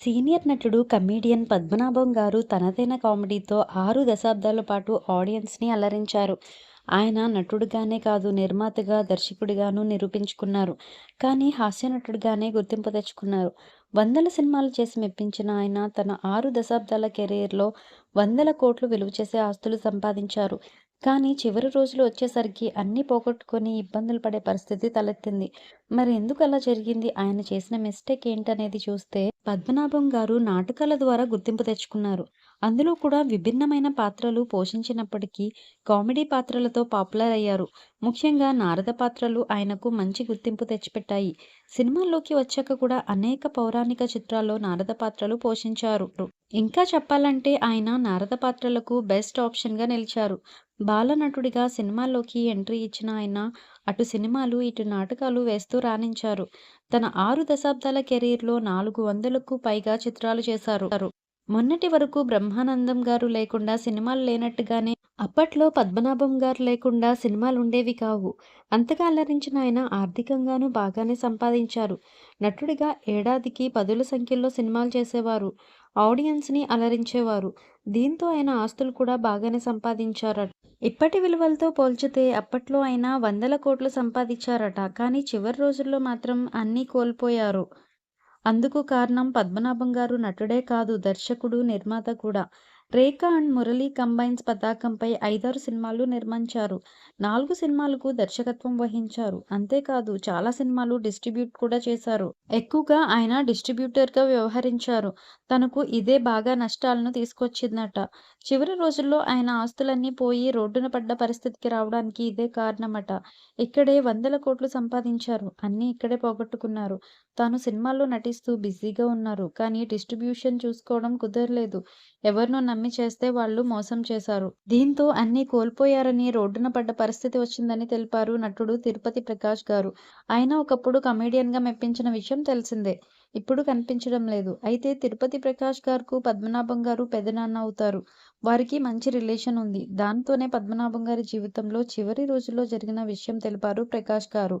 Senior నటుడు, comedian Padmanabham గారు తనదైన కామెడీతో ఆరు దశాబ్దాల పాటు ఆడియన్స్‌ని అలరించారు. ఆయన నటుడుగానే కాదు నిర్మాతగా, దర్శకుడిగాను నిరూపించుకున్నారు. కానీ హాస్య నటుడిగానే గుర్తింపు తెచ్చుకున్నారు. వందల సినిమాలు చేసి మెప్పించిన ఆయన తన ఆరు దశాబ్దాల కెరీర్‌లో వందల కోట్లు విలువ చేసే ఆస్తులు సంపాదించారు. కానీ చివరి రోజులు వచ్చేసరికి అన్నీ పోగొట్టుకొని ఇబ్బందులు పడే పరిస్థితి తలెత్తింది. మరి ఎందుకు అలా జరిగింది? ఆయన చేసిన మిస్టేక్ ఏంటనేది చూస్తే పద్మనాభం గారు నాటకాల ద్వారా గుర్తింపు తెచ్చుకున్నారు. అందులో కూడా విభిన్నమైన పాత్రలు పోషించినప్పటికీ కామెడీ పాత్రలతో పాపులర్ అయ్యారు. ముఖ్యంగా నారద పాత్రలు ఆయనకు మంచి గుర్తింపు తెచ్చిపెట్టాయి. సినిమాల్లోకి వచ్చాక కూడా అనేక పౌరాణిక చిత్రాల్లో నారద పాత్రలు పోషించారు. ఇంకా చెప్పాలంటే ఆయన నారద పాత్రలకు బెస్ట్ ఆప్షన్‌గా నిలిచారు. బాలనటుడిగా సినిమాల్లోకి ఎంట్రీ ఇచ్చిన ఆయన అటు సినిమాలు, ఇటు నాటకాలు వేస్తూ రాణించారు. తన ఆరు దశాబ్దాల కెరీర్‌లో నాలుగు వందలకు పైగా చిత్రాలు చేశారు. మొన్నటి వరకు బ్రహ్మానందం గారు లేకుండా సినిమాలు లేనట్టుగానే అప్పట్లో పద్మనాభం గారు లేకుండా సినిమాలు ఉండేవి కావు. అంతగా అలరించిన ఆయన ఆర్థికంగానూ బాగానే సంపాదించారు. నటుడిగా ఏడాదికి పదుల సంఖ్యలో సినిమాలు చేసేవారు. ఆడియన్స్‌ని అలరించేవారు. దీంతో ఆయన ఆస్తులు కూడా బాగానే సంపాదించారట. ఇప్పటి విలువలతో పోల్చితే అప్పట్లో ఆయన వందల కోట్లు సంపాదించారట. కానీ చివరి రోజుల్లో మాత్రం అన్నీ కోల్పోయారు. అందుకు కారణం పద్మనాభం గారు నటుడే కాదు దర్శకుడు, నిర్మాత కూడా. రేఖ అండ్ మురళీ కంబైన్స్ పతాకంపై ఐదారు సినిమాలు నిర్మించారు. నాలుగు సినిమాలకు దర్శకత్వం వహించారు. అంతేకాదు చాలా సినిమాలు డిస్ట్రిబ్యూట్ కూడా చేశారు. ఎక్కువగా ఆయన డిస్ట్రిబ్యూటర్‌గా వ్యవహరించారు. తనకు ఇదే బాగా నష్టాలను తీసుకొచ్చిందట. చివరి రోజుల్లో ఆయన ఆస్తులన్నీ పోయి రోడ్డున పడ్డ పరిస్థితికి రావడానికి ఇదే కారణమట. ఇక్కడే వందల కోట్లు సంపాదించారు. అన్నీ ఇక్కడే పోగొట్టుకున్నారు. తాను సినిమాల్లో నటిస్తూ బిజీగా ఉన్నారు. కానీ డిస్ట్రిబ్యూషన్ చూసుకోవడం కుదరలేదు. ఎవరినో నమ్మి చేస్తే వాళ్ళు మోసం చేశారు. దీంతో అన్ని కోల్పోయారని రోడ్డున పడ్డ పరిస్థితి వచ్చిందని తెలిపారు నటుడు తిరుపతి ప్రకాష్ గారు. ఆయన ఒకప్పుడు కమెడియన్‌గా మెప్పించిన విషయం తెలిసిందే. ఇప్పుడు కనిపించడం లేదు. అయితే తిరుపతి ప్రకాష్ గారుకు పద్మనాభం గారు పెదనాన్న అవుతారు. వారికి మంచి రిలేషన్ ఉంది. దాంతోనే పద్మనాభం గారి జీవితంలో చివరి రోజుల్లో జరిగిన విషయం తెలిపారు ప్రకాష్ గారు.